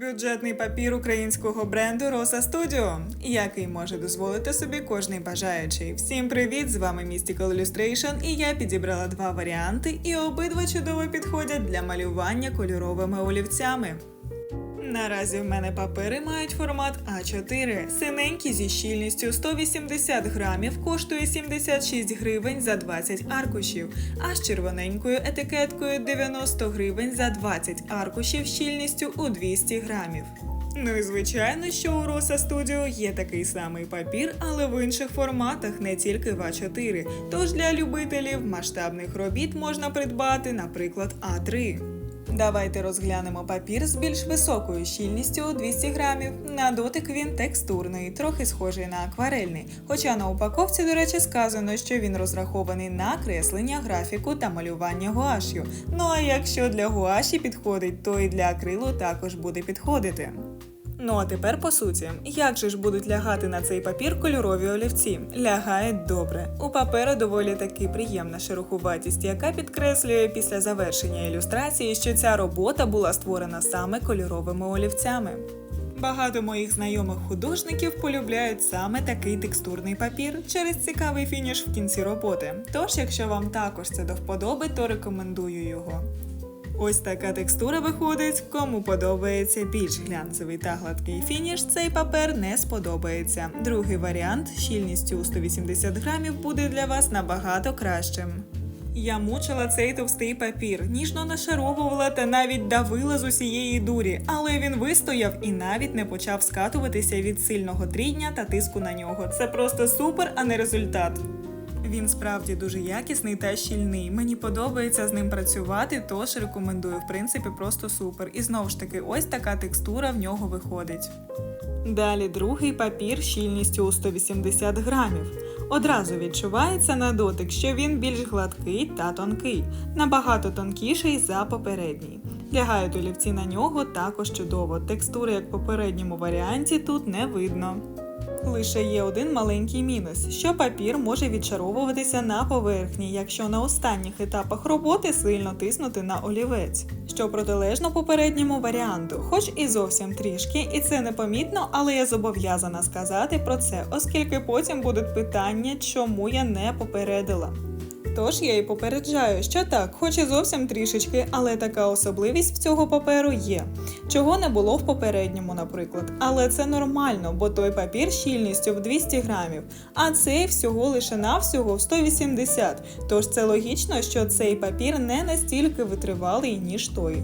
Бюджетний папір українського бренду Rosa Studio, який може дозволити собі кожний бажаючий. Всім привіт! З вами Mystical Illustration і я підібрала два варіанти, і обидва чудово підходять для малювання кольоровими олівцями. Наразі в мене папери мають формат А4. Синенький зі щільністю 180 грамів коштує 76 гривень за 20 аркушів, а з червоненькою етикеткою 90 гривень за 20 аркушів щільністю у 200 грамів. Ну і звичайно, що у Rosa Studio є такий самий папір, але в інших форматах, не тільки в А4. Тож для любителів масштабних робіт можна придбати, наприклад, А3. Давайте розглянемо папір з більш високою щільністю у 200 грамів. На дотик він текстурний, трохи схожий на акварельний. Хоча на упаковці, до речі, сказано, що він розрахований на креслення, графіку та малювання гуашю. Ну а якщо для гуаші підходить, то і для акрилу також буде підходити. Ну а тепер по суті, як же ж будуть лягати на цей папір кольорові олівці? Лягають добре. У паперу доволі таки приємна шерохуватість, яка підкреслює після завершення ілюстрації, що ця робота була створена саме кольоровими олівцями. Багато моїх знайомих художників полюбляють саме такий текстурний папір через цікавий фініш в кінці роботи. Тож, якщо вам також це до вподоби, то рекомендую його. Ось така текстура виходить. Кому подобається більш глянцевий та гладкий фініш, цей папер не сподобається. Другий варіант щільністю у 180 грамів буде для вас набагато кращим. Я мучила цей товстий папір, ніжно нашаровувала та навіть давила з усієї дурі, але він вистояв і навіть не почав скатуватися від сильного трідня та тиску на нього. Це просто супер, а не результат. Він справді дуже якісний та щільний. Мені подобається з ним працювати, тож рекомендую. В принципі, просто супер. І знову ж таки, ось така текстура в нього виходить. Далі другий папір щільністю у 180 грамів. Одразу відчувається на дотик, що він більш гладкий та тонкий, набагато тонкіший за попередній. Лягають олівці на нього також чудово. Текстури, як в попередньому варіанті, тут не видно. Лише є один маленький мінус, що папір може відчаровуватися на поверхні, якщо на останніх етапах роботи сильно тиснути на олівець, що протилежно попередньому варіанту, хоч і зовсім трішки, і це непомітно, але я зобов'язана сказати про це, оскільки потім будуть питання, чому я не попередила. Тож я і попереджаю, що так, хоч і зовсім трішечки, але така особливість в цього паперу є, чого не було в попередньому, наприклад. Але це нормально, бо той папір щільністю в 200 грамів, а цей всього лише навсього в 180. Тож це логічно, що цей папір не настільки витривалий, ніж той.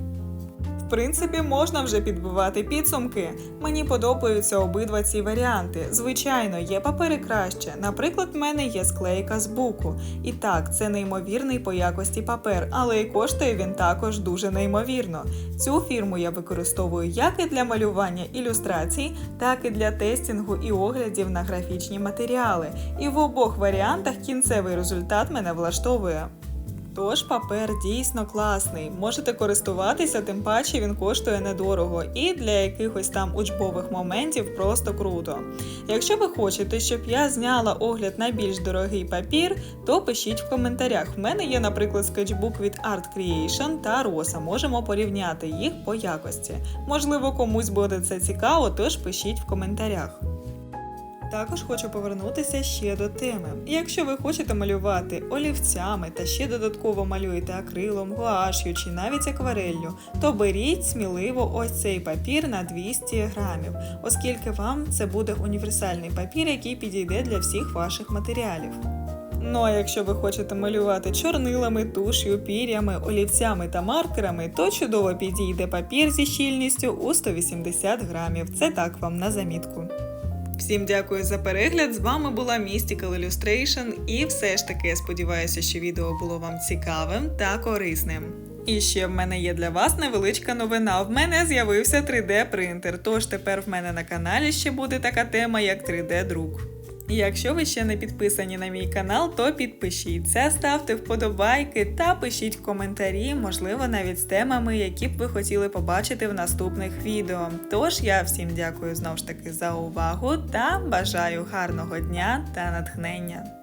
Принципі, можна вже підбивати підсумки. Мені подобаються обидва ці варіанти. Звичайно, є папери краще. Наприклад, в мене є склейка з буку. І так, це неймовірний по якості папер, але і коштує він також дуже неймовірно. Цю фірму я використовую як і для малювання ілюстрацій, так і для тестінгу і оглядів на графічні матеріали. І в обох варіантах кінцевий результат мене влаштовує. Тож папер дійсно класний. Можете користуватися, тим паче він коштує недорого і для якихось там учбових моментів просто круто. Якщо ви хочете, щоб я зняла огляд на більш дорогий папір, то пишіть в коментарях. В мене є, наприклад, скетчбук від Art Creation та Rosa. Можемо порівняти їх по якості. Можливо, комусь буде це цікаво, тож пишіть в коментарях. Також хочу повернутися ще до теми. Якщо ви хочете малювати олівцями та ще додатково малюєте акрилом, гуаш'ю чи навіть аквареллю, то беріть сміливо ось цей папір на 200 грамів, оскільки вам це буде універсальний папір, який підійде для всіх ваших матеріалів. Ну а якщо ви хочете малювати чорнилами, туш'ю, пір'ями, олівцями та маркерами, то чудово підійде папір зі щільністю у 180 грамів. Це так вам на замітку. Всім дякую за перегляд. З вами була Mystical Illustration і все ж таки я сподіваюся, що відео було вам цікавим та корисним. І ще в мене є для вас невеличка новина. В мене з'явився 3D принтер, тож тепер в мене на каналі ще буде така тема, як 3D-друк. Якщо ви ще не підписані на мій канал, то підпишіться, ставте вподобайки та пишіть коментарі, можливо, навіть з темами, які б ви хотіли побачити в наступних відео. Тож я всім дякую знову ж таки за увагу та бажаю гарного дня та натхнення.